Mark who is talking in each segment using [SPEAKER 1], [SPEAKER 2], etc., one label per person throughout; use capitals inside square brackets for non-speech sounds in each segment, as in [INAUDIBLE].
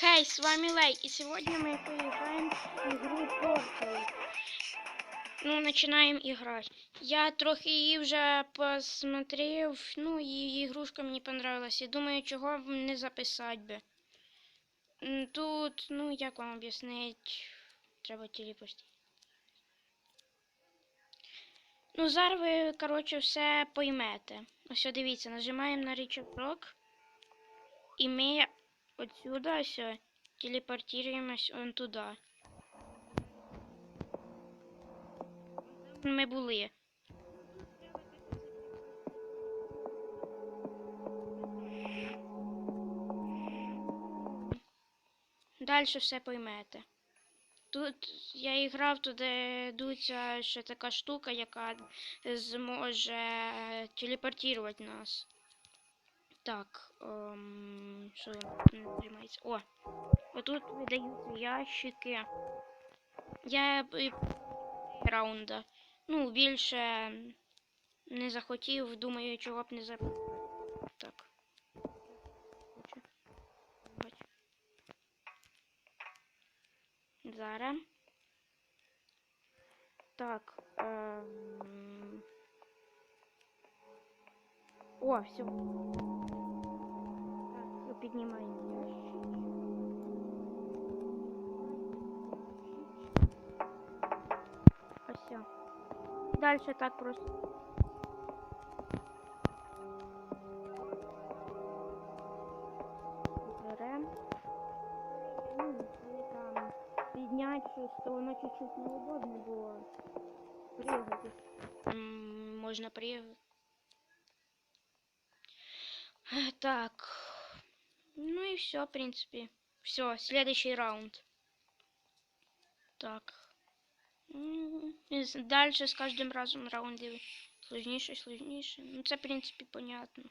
[SPEAKER 1] Хей, с вами Лей, и сегодня мы поиграем в игру Portal. Ну, начинаем играть. Я трохи її вже посмотрев, ну, і ігрушка мені понравилась. І думаю, чого не записати би. Тут, ну, як вам об'яснити, треба телепостити. Ну, зараз ви, коротше, все поймете. Ось, дивіться, нажимаємо на річок. І ми отсюда все телепортируємось он туди. Ми були. Далі все поймете. Тут я і грав, туди дуться ще така штука, яка зможе телепортувати нас. Так, ем, що не тримається? О, отут видаються ящики. Я раунда. Ну, більше не захотів, думаю, чого б не за. Так. Зараз. Так. Ем... О, все. Так, все, піднімаємо ящик. А все. Дальше так просто. Берем. Ну, і там підняти щось, то воно чуть-чуть неудобно було. Пригати. Можна пригати. Так. Ну и все, в принципе. Все, следующий раунд. Так. М, і з- Дальше з кожним разом раунди сложніше, сложніше. Ну це, в принципі, понятно.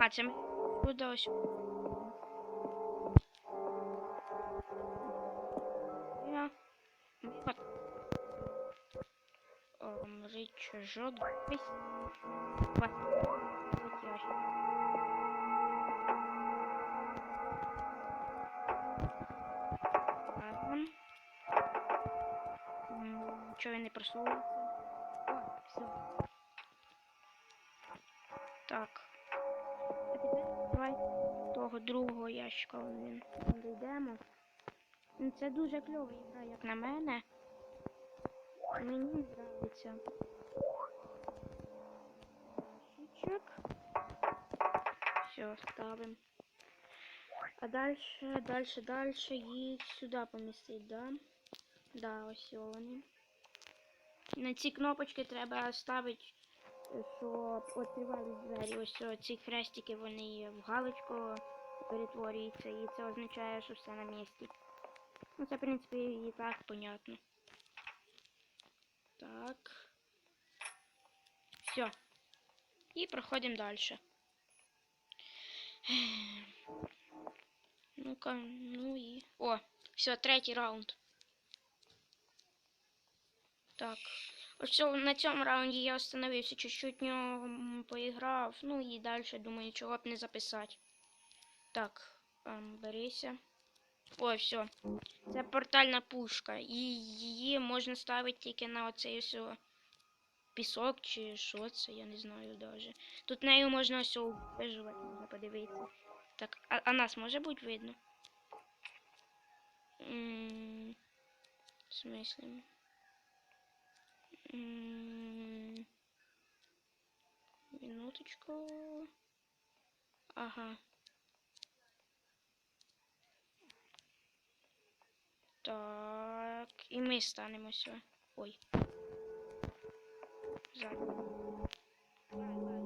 [SPEAKER 1] А, це ми туди ось. Ящик. Ладно. М, Нічого не просовується. О, все. Так. А давай того другого ящика він дійдемо. Це дуже кльова гра, як на мене. Мені подобається. Ящичок. Все, ставим. А дальше, дальше, дальше їх сюди помістить, да? Да, ось вони. На ці кнопочки треба ставити, щоб відкривались двері. Ось ці хрестики, вони в галочку перетворюються, і це означає, що все на місці. Ну, це, в принципі, і так понятно. Так. Все. І проходимо далі. [SIGHS] Ну-ка, ну і. О, все, третій раунд. Так. Ось на цьому раунді я остановився, чуть-чуть нього поіграв. Ну і далі, думаю, чого б не записати. Так, берися. Ой, все. Це портальна пушка. І її можна ставити тільки на оцей ось пісок чи що це, я не знаю навіть. Тут нею можна ось о виживати, можна подивитися. Так, а, а нас може бути видно? М, В смислі? М, Минуточку. Ага. Так, і ми станемося. Ой. Зараз. Видно,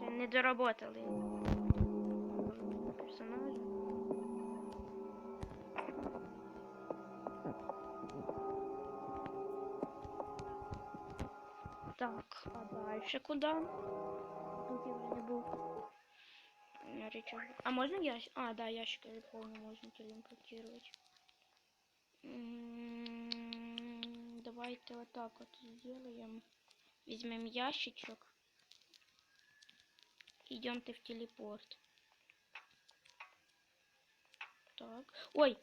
[SPEAKER 1] ще не доработали. Так, а дальше куда? Тут я не був. А можно ящик? А, да, ящик я помню, можно телепортировать. Давай давайте вот так вот сделаем. Возьмем ящичок. Идемте в телепорт. Так. Ой!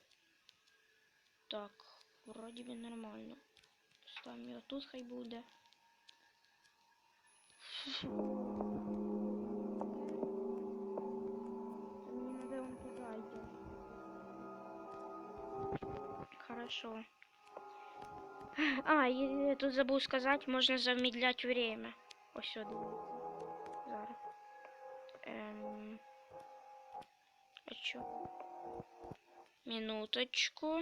[SPEAKER 1] Так, вроде бы нормально. Ставим його тут хай буде. Мені надо вон туда йти. Хорошо. А, я тут забыл сказать, можно замедлять время. Ось сюди. Зараз. Ем... А чё? Минуточку.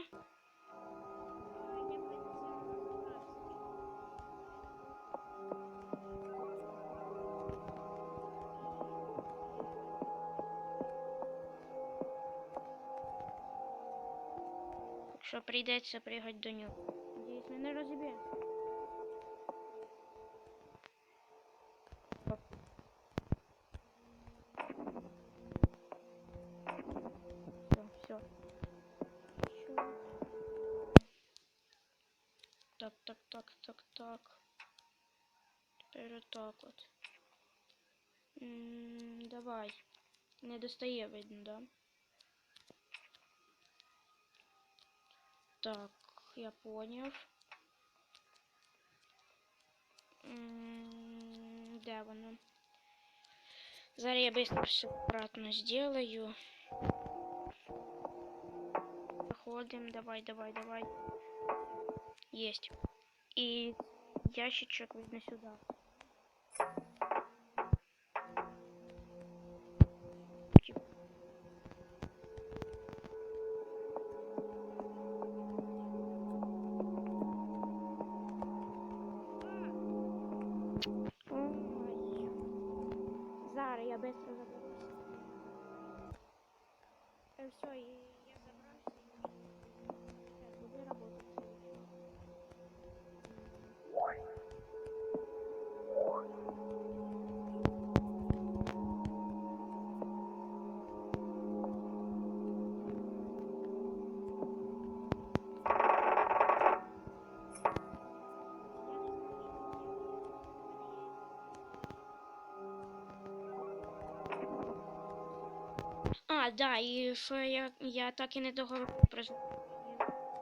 [SPEAKER 1] Що прийдеться пригати до нього. Надіюсь, мене розіб'є. Оп. Все, все. Так, так, так, так, так. Тепер отак от. М, давай. Не достає, видно, да? Так, я понял. Воно? Зараз я быстро все обратно сделаю. Заходим, давай, давай, давай. Есть. И ящичек видно сюда. Да, і що я, я так і не договорю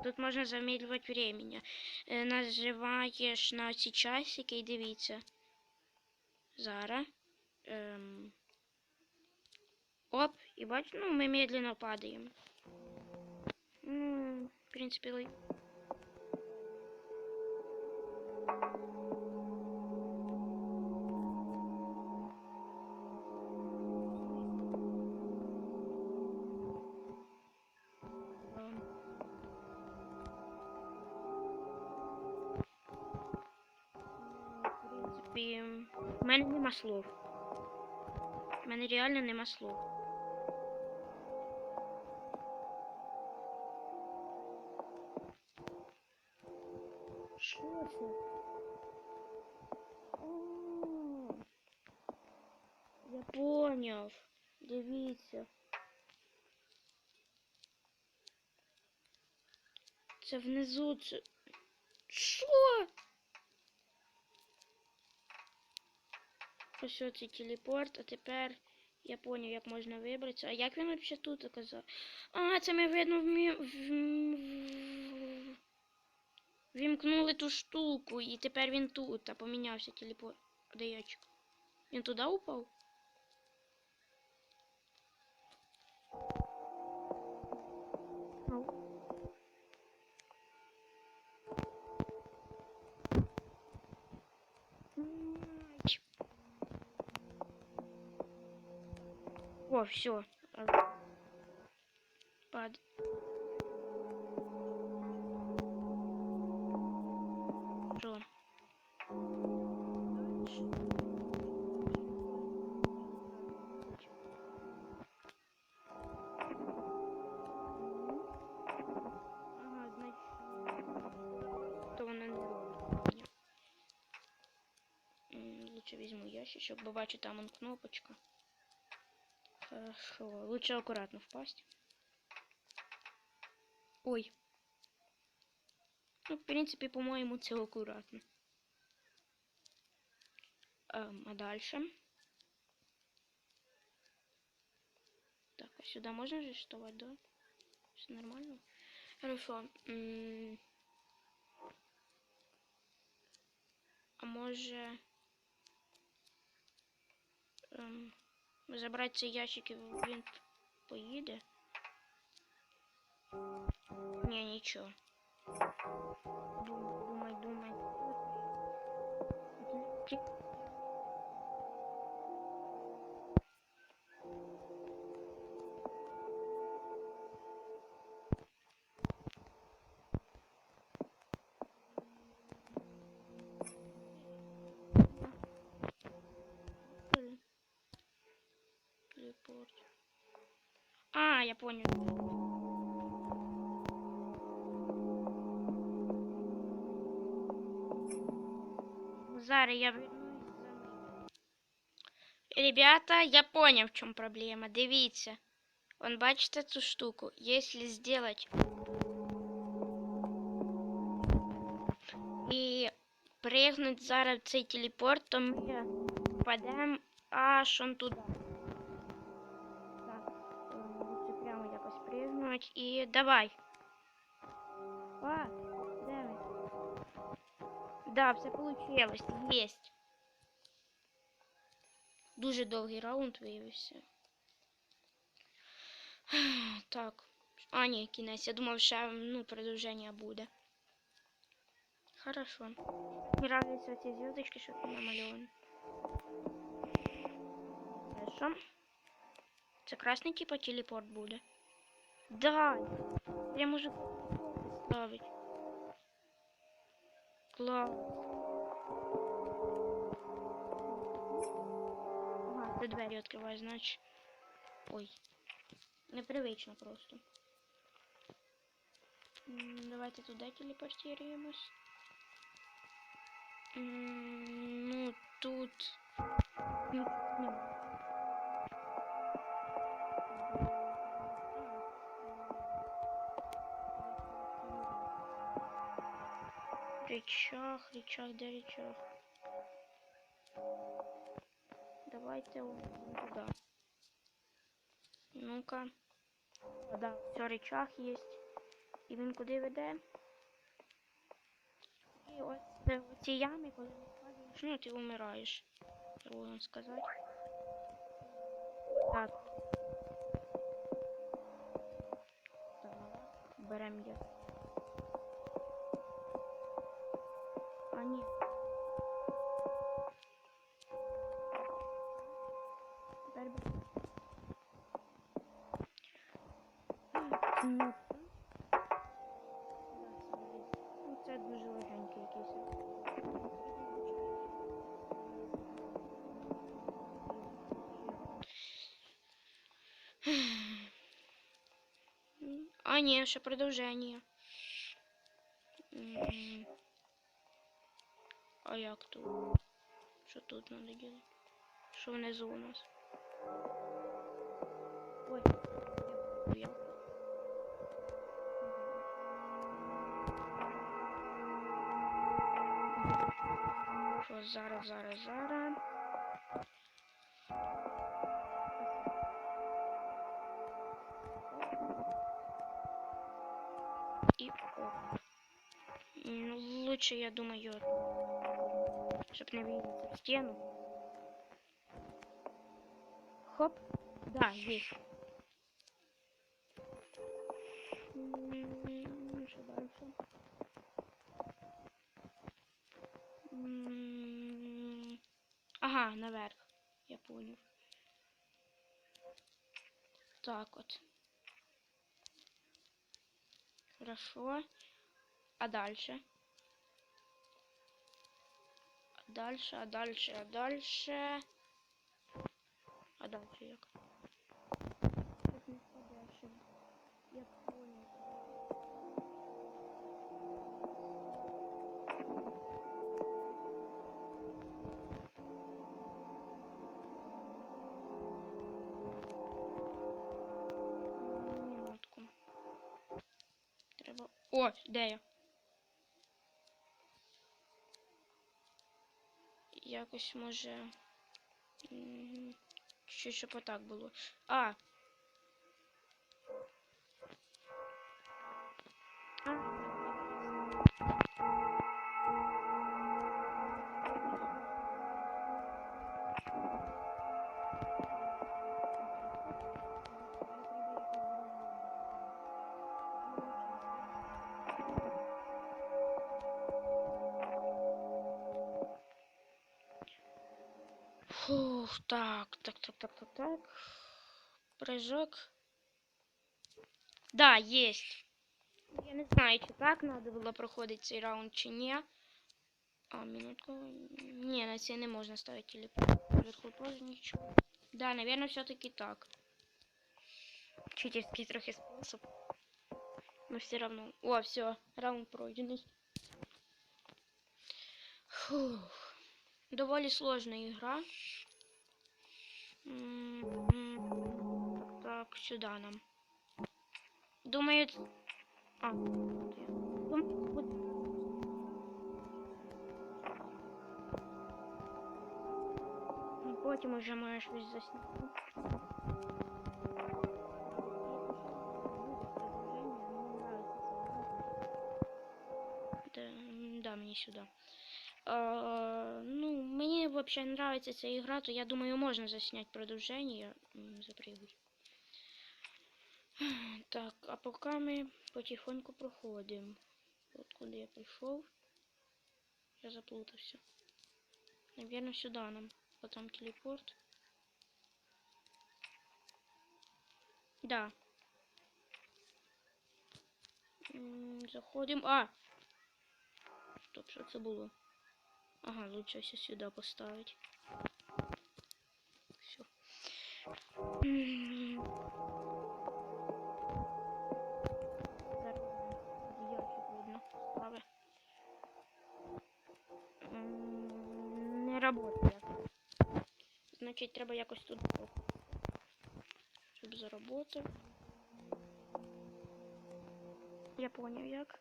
[SPEAKER 1] Тут можна замедлювати времени. Е, Наживаєш на ці часики і дивіться. Зараз. Ем. Оп, і бач, ну, ми медленно падаємо. Ну, в принципі, принципі, в мене нема слов. В мене реально нема слов. Що Я поняв. Дивіться. Це внизу це. Що? Ось оцей телепорт, а тепер я поняв, як можна вибратися. А як він взагалі тут оказав? А, це ми видно вмі... вм- вімкнули ту штуку, і тепер він тут, а помінявся телепорт. Де ячик? Він туди упав? О, все. Пад. Что? Ага, значит, то вона не робить. М, Лучше візьму ящичок, бо бачу там он кнопочка. Хорошо. Лучше аккуратно впасть. Ой. Ну, в принципі, по-моєму, це акуратно. Ем, а дальше? Так, а сюда можно же вставать, да? Все нормально? Хорошо. М, А може... Ем, забрати ці ящики, він поїде? Ні, нічого. Думай, думай, думай. Понял. Зараз я. Ребята, я понял, в чем проблема. Дивіться. Он бачите цю штуку. Если сделать і пригнуть зараз в цей телепорт, то ми впадемо аж он туди. 9 і давай. А, Да, все получилось. есть. Дуже долгий раунд виявився. [SIGHS] Так. А, ні, кінець. Я думав, ще ну, продовження буде. Хорошо. Не радуются ці звездочки, що там намальовано. Хорошо. Це красний типа телепорт буде. Да! Я можу ставить. Клас. Ага, ти двері відкривай, значить. Ой. Непривично просто. Давайте туди телепортируємось. Ну, тут... Ну. Рычаг, рычаг, да рычаг. Давайте он туда. Ну-ка. А, да, все, рычаг есть. І він куди веде? І ось це в ці ями, коли не впадеш, ну ти вмираєш. Можна сказати. Так. Так, берем я. А, ні, ще продовження. А як тут? Що тут надо делать? Що внизу у нас? Ой, я- Що зараз, зараз, зараз. Лучше, я думаю, щоб не в'їхати в стіну. Хоп. Да, дальше? Ага, наверх. Я понял. Так вот. Хорошо. А дальше? А дальше, а дальше, а дальше. А дальше як? Я понял. О, де я? Якось може. Що Чи щоб отак було. А. Фух, так, так, так, так, так, так. Прыжок. Да, есть. Я не знаю, чи так надо було проходити цей раунд, чи ні. А, минутку. Ні, на це не можна ставити телепорт. Вверху теж нічого. Да, наверное, все-таки так. Читерський трохи способ. Но все равно. О, все, раунд пройдений. Фух. Доволі сложна ігра. М, м, Так, так, сюди нам. Думаю... ц- А, тут є. Дум- бу- Ну, Потім уже можеш щось засняти. Да, м, да, мені сюди А, ну, мне вообще нравится эта игра, то я думаю, можно заснять продолжение. М, Запрыгнуть. [SIGHS] Так, а пока мы потихоньку проходим. Вот куда я пришел. Я заплутался. Наверное, сюда нам. Потом телепорт. Да. М, Заходим. А! Стоп, що це було? Ага, лучше все сюда поставить. Все. Не работає. Значить, треба якось тут. Щоб заработав. Я поняв як.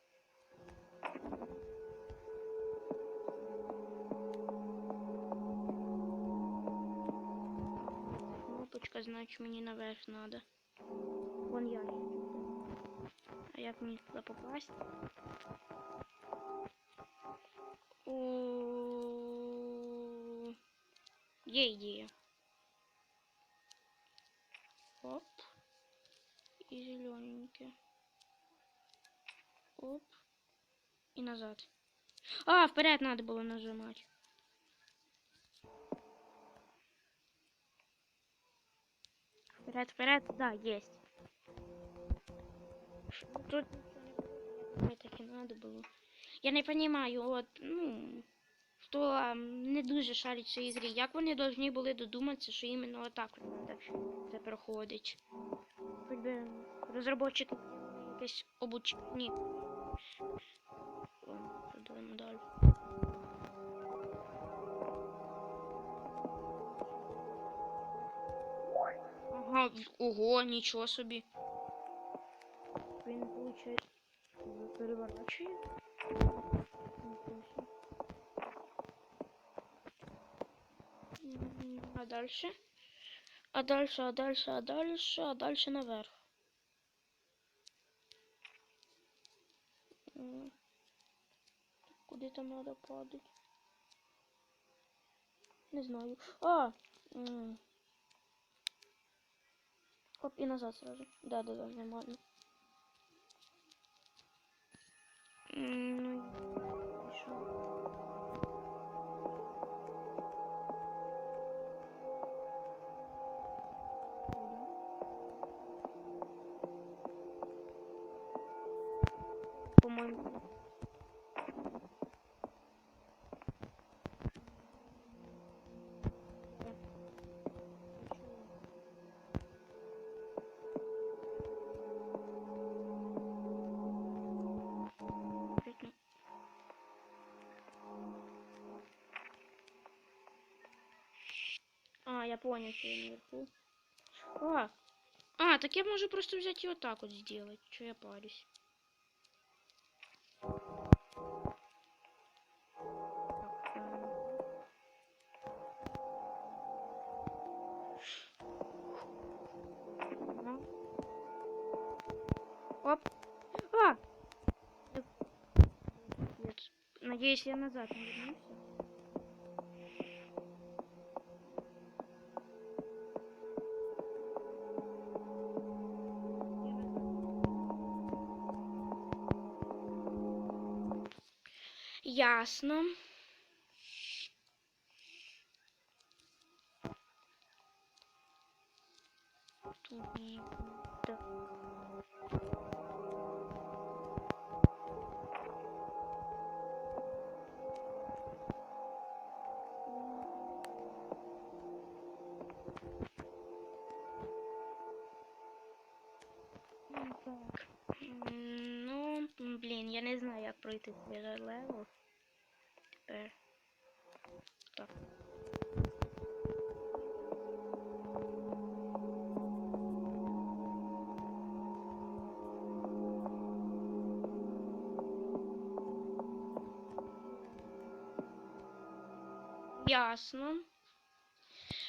[SPEAKER 1] Кнопочка, значит, мне наверх надо. Вон я. А як мені туди попасть? О, Є ідея. Оп. І зелененьке. Оп. І назад. А, вперед надо было нажимать. Вперед, вперед, да, есть. Тут мне так и надо было. Я не понимаю, от, ну, хто не дуже шарить в цій ігрі, як вони повинні були додуматися, що іменно отак треба це проходить. Хоч би розробники якесь обучення. Ладно, продовжуємо далі. Ага, ого, нічого собі. Він получає переворачує. А дальше? А дальше, а дальше, а дальше, а дальше наверх. М. Куди там надо падать? Не знаю. А! М. Хоп, и назад сразу. Да, да, да, нормально. Ну, А, я понял, что я не наверху. А, а, так я могу просто взять и вот так вот сделать. Че я парюсь? Оп. А! Надеюсь, я назад не вернусь. Тобі так. Ну, блін, я не знаю, як пройти цей левел. Ясно.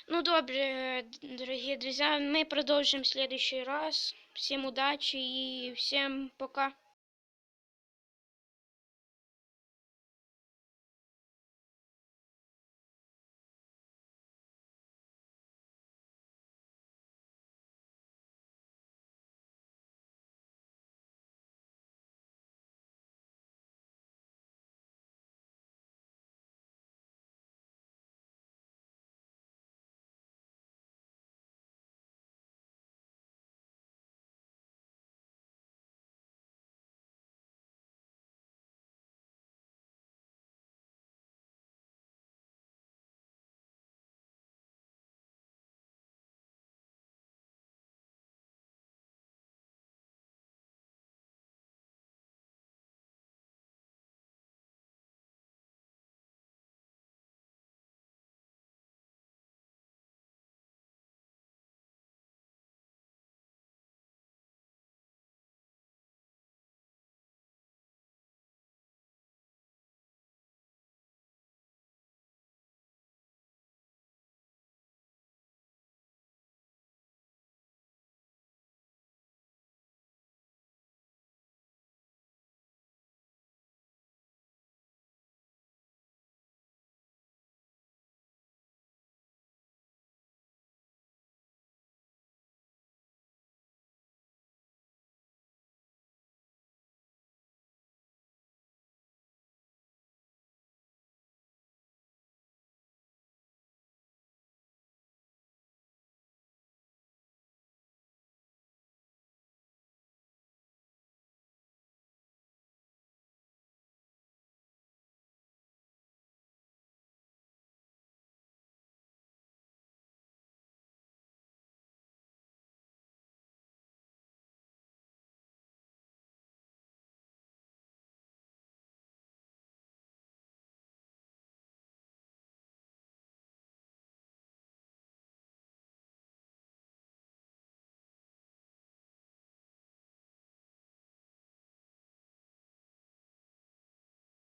[SPEAKER 1] Ну добре, дорогі друзі, мы продолжим в следующий раз. Всем удачи и всем пока.